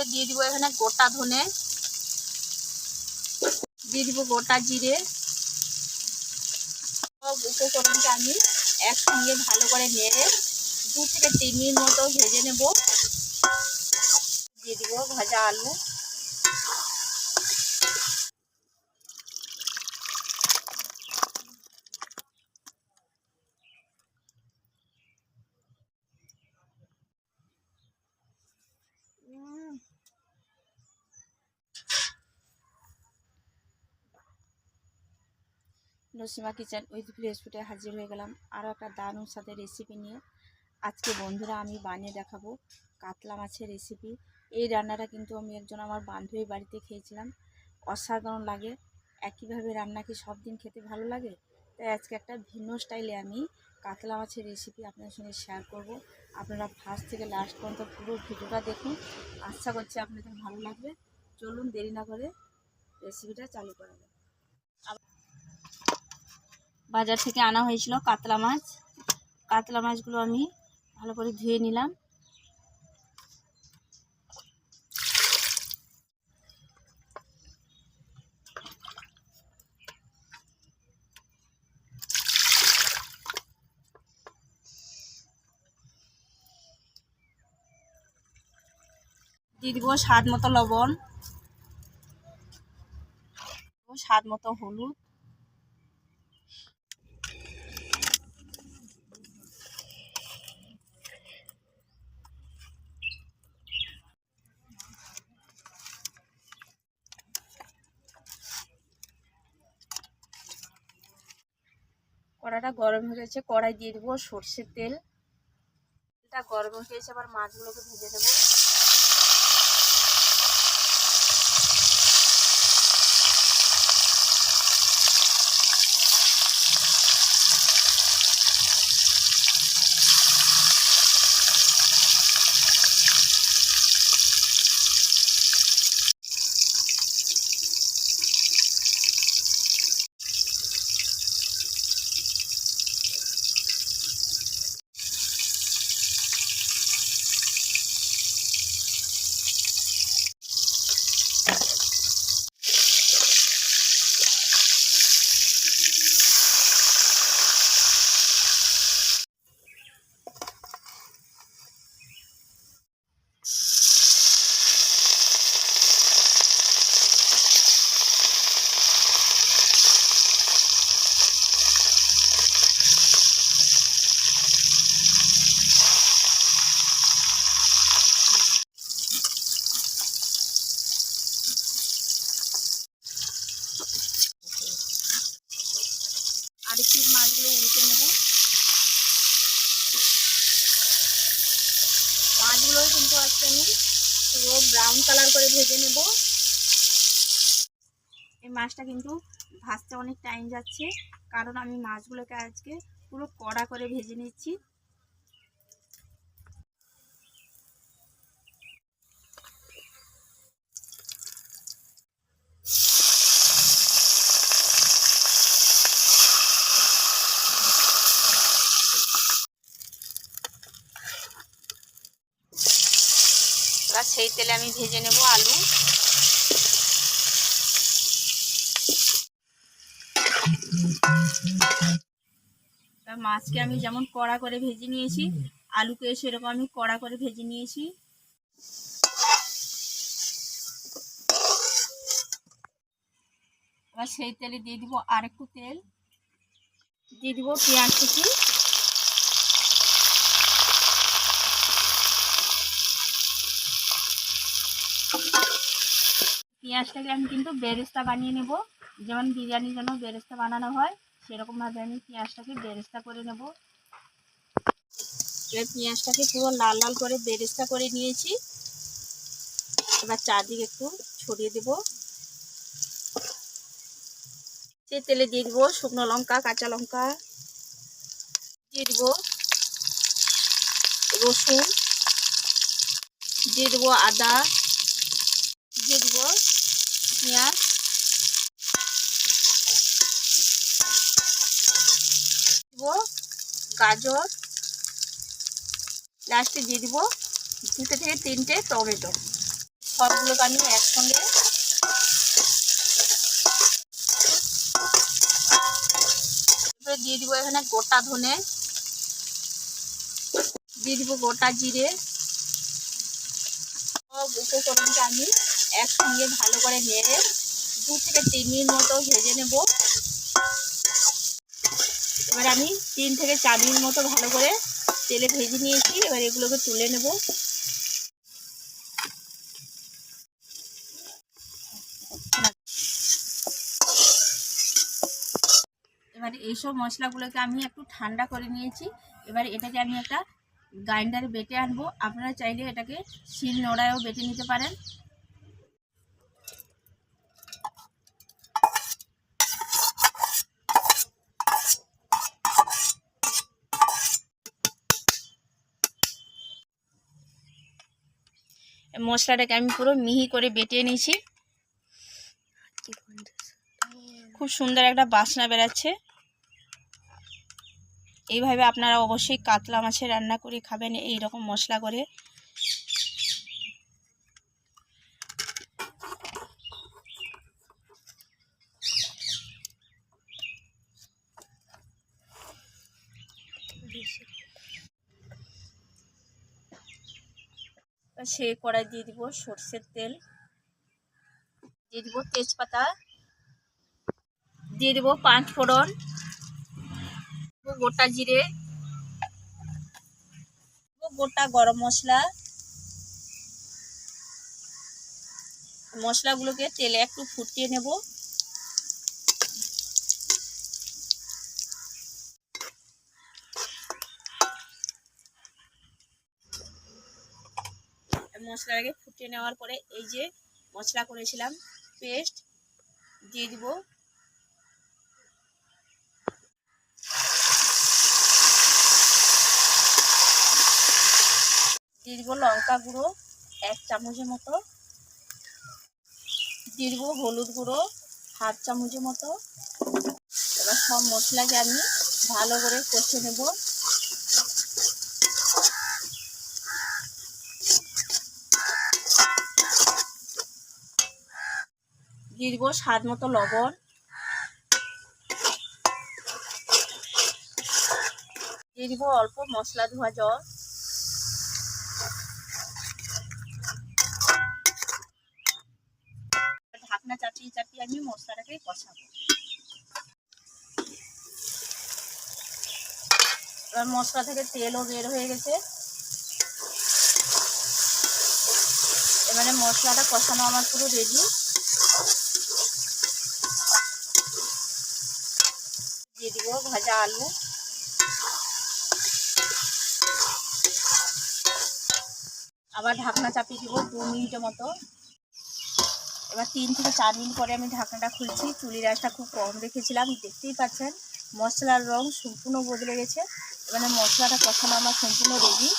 তারপরে দিয়ে দিব এখানে গোটা ধনে। দিয়ে দিব গোটা জিরে। সব উপকরণকে আমি একসঙ্গে ভালো করে নেড়ে দু থেকে তিন মিনিট মতো ভেজে নেব। দিয়ে দিব ভাজা আলু। নসিমা কিচেন উইথ ভিলেজ ফুটে হাজির হয়ে গেলাম। আরও একটা দারুণ সাথে রেসিপি নিয়ে। আজকে বন্ধুরা আমি বানিয়ে দেখাবো কাতলা মাছের রেসিপি এই রান্নাটা কিন্তু আমি একজন আমার বান্ধবীর বাড়িতে খেয়েছিলাম। অসাধারণ লাগে। একইভাবে রান্না কি সব দিন খেতে ভালো লাগে? তাই আজকে একটা ভিন্ন স্টাইলে আমি কাতলা মাছের রেসিপি আপনাদের সঙ্গে শেয়ার করব। আপনারা ফার্স্ট থেকে লাস্ট পর্যন্ত পুরো ভিডিওটা দেখুন। আশা করছি আপনাদের ভালো লাগবে। চলুন দেরি না করে রেসিপিটা চালু করা যাক। বাজার থেকে আনা হয়েছিল কাতলা মাছ। কাতলা মাছগুলো আমি ভালো করে ধুয়ে নিলাম। দিয়ে দিব স্বাদ মতো লবণ। স্বাদ মতো হলুদ। কড়াটা গরম হয়ে গেছে, কড়াই দিয়ে দেবো সর্ষের তেল। তেলটা গরম হয়ে গেছে আবার মাছগুলোকে ভেজে দেবো আরেকটি মাছগুলো উল্টে নেব মাছগুলো কিন্তু আজকে আমি পুরো ব্রাউন কালার করে ভেজে নেব এই মাছটা কিন্তু ভাজতে অনেক টাইম যাচ্ছে। কারণ আমি মাছগুলোকে আজকে পুরো কড়া করে ভেজে নিচ্ছি। সেই তেলে আমি ভেজে নেব আলু। মাছকে আমি যেমন কড়া করে ভেজে নিয়েছি, আলুকে সেরকম আমি কড়া করে ভেজে নিয়েছি। এবার সেই তেলে দিয়ে দিব আর একটু তেল। দিয়ে দিব পেঁয়াজ কুচি। পেঁয়াজটাকে আমি কিন্তু বেরেস্তা বানিয়ে নেব। যেমন বিরিয়ানির জন্য বেরেস্তা বানানো হয়। সেরকমভাবে আমি পেঁয়াজটাকে বেরেস্তা করে নেব। এবার পেঁয়াজটাকে পুরো লাল লাল করে বেরেস্তা করে নিয়েছি। এবার চারদিকে একটু ছড়িয়ে দেব। সে তেলে দিয়ে দেবো শুকনো লঙ্কা, কাঁচা লঙ্কা, দিয়ে দেবো রসুন, দিয়ে দেবো আদা দিয়ে দেবো পেঁয়াজ দেবো গাজর লাস্টে দিয়ে দিব দুটো থেকে তিনটে টমেটো। সবগুলোকে আমি একসঙ্গে দিয়ে দিব এখানে গোটা ধনে। দিয়ে দিব গোটা জিরে। সব উপকরণটা আমি একসঙ্গে ভালো করে নেড়ে দু থেকে তিন মিনিট মতো ভেজে নেব। এবার আমি তিন থেকে চার মিনিট মতো ভালো করে তেলে ভেজে নিয়েছি। এবার এগুলোকে তুলে নেব। এবার এইসব মশলাগুলোকে আমি একটু ঠান্ডা করে নিয়েছি। এবার এটাকে আমি একটা গ্রাইন্ডারে বেটে আনব। আপনারা চাইলে এটাকে শিল নোড়ায়ও বেটে নিতে পারেন। মশলাটাকে আমি পুরো মিহি করে বেটে নিয়েছি। খুব সুন্দর একটা বাসনা বেড়াচ্ছে। এইভাবে আপনারা অবশ্যই কাতলা মাছের রান্না করে খাবেন, এইরকম মশলা করে। সে কড়াই দিয়ে দিব সর্ষের তেল। দিয়ে দিব তেজপাতা। দিয়ে দিব পাঁচ ফোড়ন। গোটা জিরে। গোটা গরম মশলা। মশলাগুলোকে তেলে একটু ফুটিয়ে নেব। মশলাটাকে ফুটিয়ে নেওয়ার পরে এই যে মশলা করেছিলাম, পেস্ট দিয়ে দিব। দিয়ে দিব লঙ্কা গুঁড়ো এক চামচের মতো। দিয়ে দিব হলুদ গুঁড়ো হাফ চামচের মতো। এবার সব মশলাকে আমি ভালো করে কষে নেব। দিব স্বাদ মতো লবণ। দিয়ে দিব অল্প মশলা ধোয়া জল। ঢাকনা চাপিয়ে চাপিয়ে আমি মশলাটাকে কষাবো। এবার মশলা থেকে তেলও বের হয়ে গেছে। এবারে মশলাটা কষানো আমার পুরো রেডি দিয়ে দিব ভাজা আলু। আবার ঢাকনা চাপিয়ে দিব দু মিনিটের মতো। এবার তিন থেকে চার মিনিট পরে আমি ঢাকনাটা খুলছি। চুলির আঁচটা খুব কম রেখেছিলাম, দেখতেই পাচ্ছেন। মশলার রং সম্পূর্ণ বদলে গেছে। এবারে মশলাটা কষানো আমার সম্পূর্ণ রেডি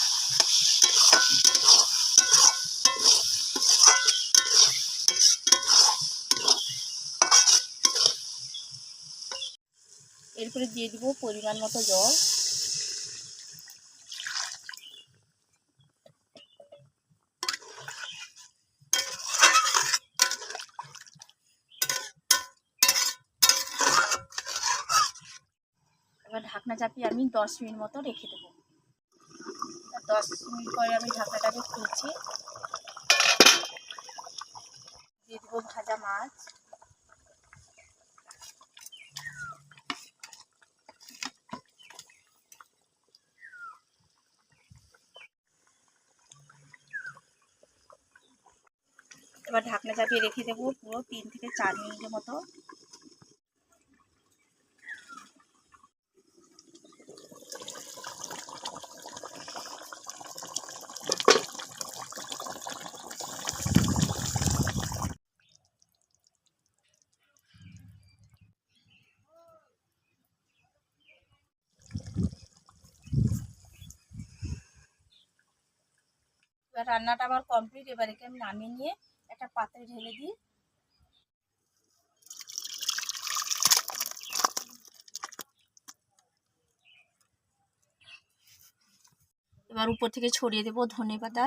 এরপরে দিয়ে দিব পরিমাণ মতো জল। এবার ঢাকনা চাপিয়ে আমি দশ মিনিট মতো রেখে দেবো। দশ মিনিট পরে আমি ঢাকনাটাকে খুলছি। দিয়ে দেবো ভাজা মাছ। এবার ঢাকনা চাপিয়ে রেখে দেবো পুরো তিন থেকে চার মিনিটের মতো। এবার রান্নাটা আমার কমপ্লিট এবার একে আমি নামিয়ে নিয়ে একটা পাত্রে ঢেলে দিই এবার উপর থেকে ছড়িয়ে দেবো ধনে পাতা।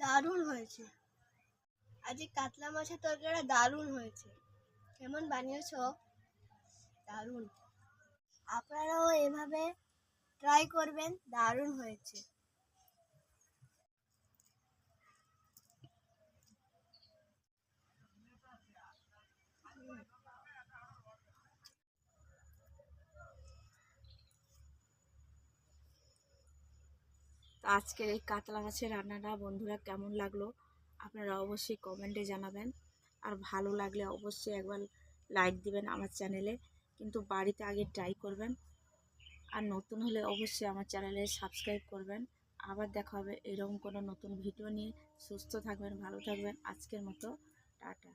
দারুণ হয়েছে। আজকে কাতলা মাছের তরকারিটা দারুণ হয়েছে। কেমন বানিয়েছ? দারুণ। আপনারাও এভাবে ট্রাই করবেন, দারুণ হয়েছে। তো আজকের এই কাতলা মাছের রান্নাটা বন্ধুরা কেমন লাগল? আপনারা অবশ্যই কমেন্টে জানাবেন। আর ভালো লাগলে অবশ্যই একবার লাইক দিবেন আমার চ্যানেলে কিন্তু বাড়িতে আগে ট্রাই করবেন। আর নতুন হলে অবশ্যই আমার চ্যানেলে সাবস্ক্রাইব করবেন। আবার দেখা হবে এরকম কোনো নতুন ভিডিও নিয়ে। সুস্থ থাকবেন, ভালো থাকবেন। আজকের মতো, টাটা।